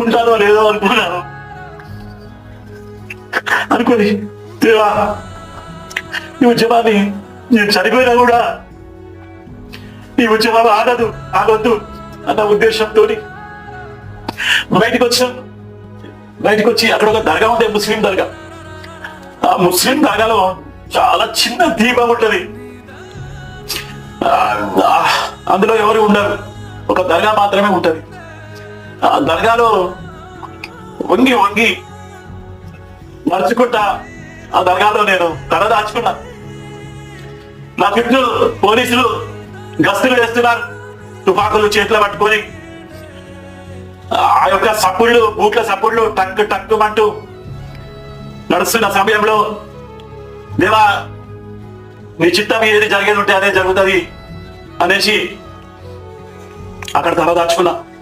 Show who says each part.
Speaker 1: ఉంటానో లేదో అనుకున్నాను అనుకోని దేవా నీ ఉద్యమాన్ని నేను చనిపోయినా కూడా నీ ఉద్యమం ఆగదు ఆగొద్దు అన్న ఉద్దేశంతో బయటకు వచ్చాం బయటకు వచ్చి అక్కడ ఒక దర్గా ఉంది ముస్లిం దర్గా. ఆ ముస్లిం దర్గాలో చాలా చిన్న దీపం ఉంటుంది. ఆ, అందులో ఎవరు ఉండరు. ఒక దర్గా మాత్రమే ఉంటుంది. ఆ దర్గాలో వంగి వంగి నడుచుకుంటా ఆ దర్గాలో నేను తల దాచుకున్నా. నా చుట్టూ పోలీసులు గస్తులు వేస్తున్నారు తుపాకులు చేతిలో పట్టుకొని. ఆ యొక్క సప్పుళ్ళు బూట్ల సప్పుళ్ళు టక్ టక్కుమంటూ నడుస్తున్న సమయంలో దేవా నీ చిత్తం ఏది జరిగేది ఉంటే అదే జరుగుతుంది అనేసి అక్కడ తల దాచుకున్నా.